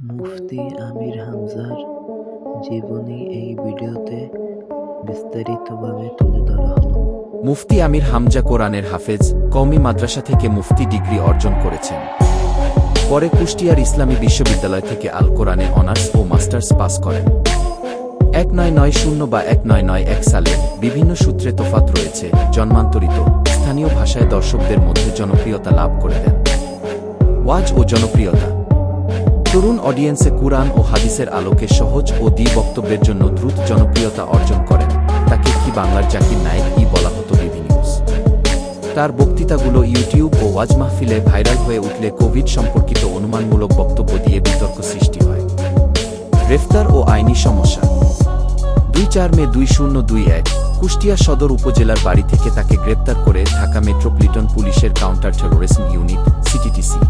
মুফতি আমির হামজার জীবনী এই ভিডিওতে বিস্তারিতভাবে তুলে ধরা হলো। মুফতি আমির হামজা কোরআনের হাফেজ, কওমি মাদ্রাসা থেকে মুফতি ডিগ্রি অর্জন করেছেন। পরে কুষ্টিয়ার ইসলামী বিশ্ববিদ্যালয় থেকে আল কোরআনে অনার্স ও মাস্টার্স পাস করেন। এক নয় নয় শূন্য বা এক নয় নয় এক সালে বিভিন্ন সূত্রে তোফাত রয়েছে জন্মান্তরিত স্থানীয় ভাষায় দর্শকদের মধ্যে জনপ্রিয়তা লাভ করে দেন। ওয়াজ ও জনপ্রিয়তা তরুণ অডিয়েন্সে কুরআন ও হাদিসের আলোকে সহজ ও দ্বি বক্তব্যের জন্য দ্রুত জনপ্রিয়তা অর্জন করেন। তাকে কি বাংলার জাকির নায়েক ই বলা হতো বিবি নিউজ। তার বক্তৃতাগুলো ইউটিউব ও ওয়াজ মাহফিলে ভাইরাল হয়ে উঠলে কোভিড সম্পর্কিত অনুমানমূলক বক্তব্য দিয়ে বিতর্ক সৃষ্টি হয়। গ্রেফতার ও আইনি সমস্যা। দুই চার মে দুই শূন্য দুই এক, কুষ্টিয়া সদর উপজেলার বাড়ি থেকে তাকে গ্রেপ্তার করে ঢাকা মেট্রোপলিটন পুলিশের কাউন্টার টেরোরিজম ইউনিট, সিটিটিসি।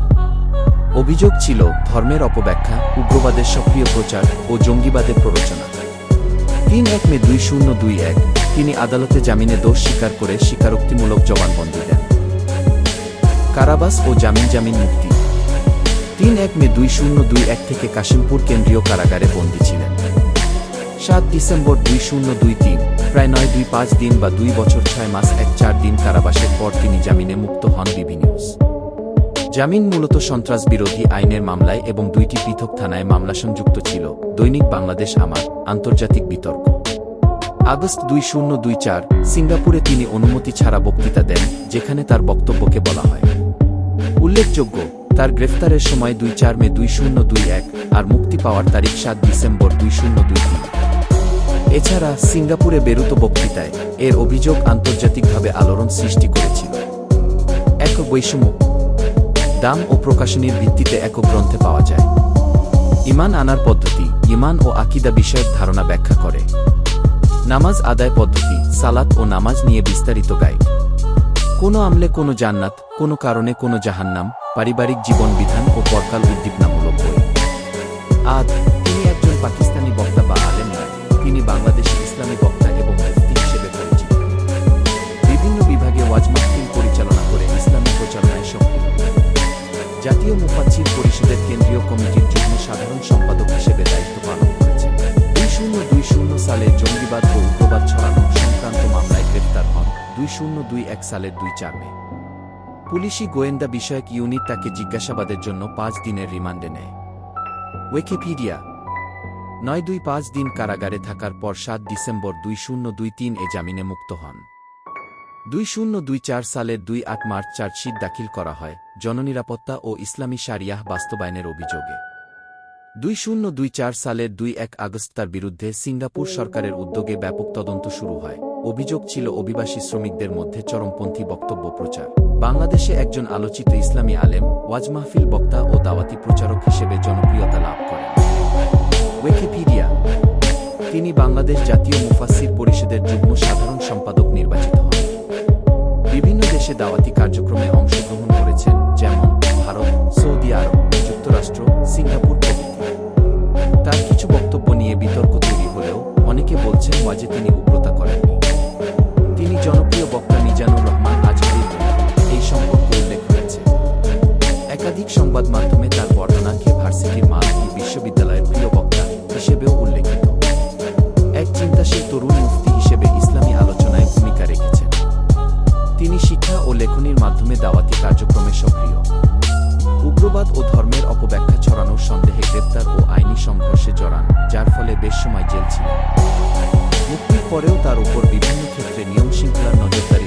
অভিযোগ ছিল, ধর্মের অপব্যাখ্যা, উগ্রবাদের সক্রিয় প্রচার ও জঙ্গিবাদের প্ররোচনা। তিন এক মে দুই শূন্য দুই এক তিনি আদালতে জামিনে দোষ স্বীকার করে স্বীকারোক্তিমূলক জবানবন্দি দেন। কারাবাস ও জামিন জামিন মুক্তি। তিন এক মে দুই শূন্য দুই এক থেকে কাশিমপুর কেন্দ্রীয় কারাগারে বন্দী ছিলেন। সাত ডিসেম্বর দুই শূন্য দুই তিন, প্রায় নয় দুই পাঁচ দিন বা দুই বছর ছয় মাস এক চার দিন কারাবাসের পর তিনি জামিনে মুক্ত হন বিবি নিউজ জামিন মূলত সন্ত্রাস বিরোধী আইনের মামলায় এবং দুইটি পৃথক থানায় মামলা সংযুক্ত ছিল, দৈনিক বাংলাদেশ আমার, আন্তর্জাতিক বিতর্ক। আগস্ট দুই শূন্য দুই চার, সিঙ্গাপুরে তিনি অনুমতি ছাড়া বক্তৃতা দেন, যেখানে তার বক্তব্যকে বলা হয়। উল্লেখযোগ্য, তার গ্রেফতারের সময় দুই চার মে দুই শূন্য দুই এক, আর মুক্তি পাওয়ার তারিখ সাত ডিসেম্বর দুই শূন্য দুই তিন। এছাড়া সিঙ্গাপুরে বেরুত বক্তৃতায় এর অভিযোগ আন্তর্জাতিকভাবে আলোড়ন সৃষ্টি করেছিল। এক বৈষম্য দাম ও প্রকাশনীর ভিত্তিতে একক গ্রন্থে পাওয়া যায়। ইমান আনার পদ্ধতি ইমান ও আকিদা বিষয়ক ধারণা ব্যাখ্যা করে। নামাজ আদায় পদ্ধতি, সালাত ও নামাজ নিয়ে বিস্তারিত গাইড। কোনো আমলে কোনো জান্নাত, কোনো কারণে কোনো জাহান্নাম, পারিবারিক জীবন বিধান ও পরকাল দুই শূন্য দুই এক সালের দুই চার মে পুলিশি গোয়েন্দা বিষয়ক ইউনিট তাকে জিজ্ঞাসাবাদের জন্য পাঁচ দিনের রিমান্ডে নেয়। ওয়েকিপিডিয়া নয় দুই পাঁচ দিন কারাগারে থাকার পর সাত ডিসেম্বর দুই শূন্য দুই তিন এ জামিনে মুক্ত হন। দুই শূন্য দুই চার সালের দুই আট মার্চ চার্জশিট দাখিল করা হয় জননিরাপত্তা ও ইসলামী সারিয়াহ বাস্তবায়নের অভিযোগে। দুই শূন্য দুই চার সালের দুই এক আগস্ট তার বিরুদ্ধে সিঙ্গাপুর সরকারের উদ্যোগে ব্যাপক তদন্ত শুরু হয়। অভিযোগ ছিল অভিবাসী শ্রমিকদের মধ্যে চরমপন্থী বক্তব্য প্রচার। বাংলাদেশে একজন আলোচিত ইসলামী আলেম, ওয়াজ মাহফিল বক্তা ও দাওয়াতি প্রচারক হিসেবে জনপ্রিয়তা লাভ করেন। ওয়েকিপিডিয়া তিনি বাংলাদেশ জাতীয় মুফাসির পরিষদের যুগ্ম সাধারণ সম্পাদক নির্বাচিত হন। বিভিন্ন দেশে দাওয়াতি কার্যক্রমে অংশগ্রহণ করেছেন, যেমন ভারত, সৌদি আরব, যুক্তরাষ্ট্র, সিঙ্গাপুর প্রভৃতি। তার কিছু বক্তব্য নিয়ে বিতর্ক তৈরি হলেও অনেকে বলছেন ওয়াজে তিনি উগ্রতা একাধিক সংবাদ মাধ্যমে তার বর্ণনাকে ভার্সিটির মালকি বিশ্ববিদ্যালয়ের প্রিয় বক্তা হিসেবেও উল্লেখিত। এক চিন্তাশীল তরুণ মুফতি হিসেবে ইসলামী আলোচনায় ভূমিকা রেখেছেন। তিনি শিক্ষা ও লেখনীর মাধ্যমে দাওয়াতি কার্যক্রমে সক্রিয়। উগ্রবাদ ও ধর্মের অপব্যাখ্যা ছড়ানোর সন্দেহে গ্রেপ্তার ও আইনি সংঘর্ষে জড়ান, যার ফলে বেশ সময় জেল ছিলেন মুক্তির পরেও তার উপর বিভিন্ন ক্ষেত্রে নিয়ম শৃঙ্খলার নজরদারি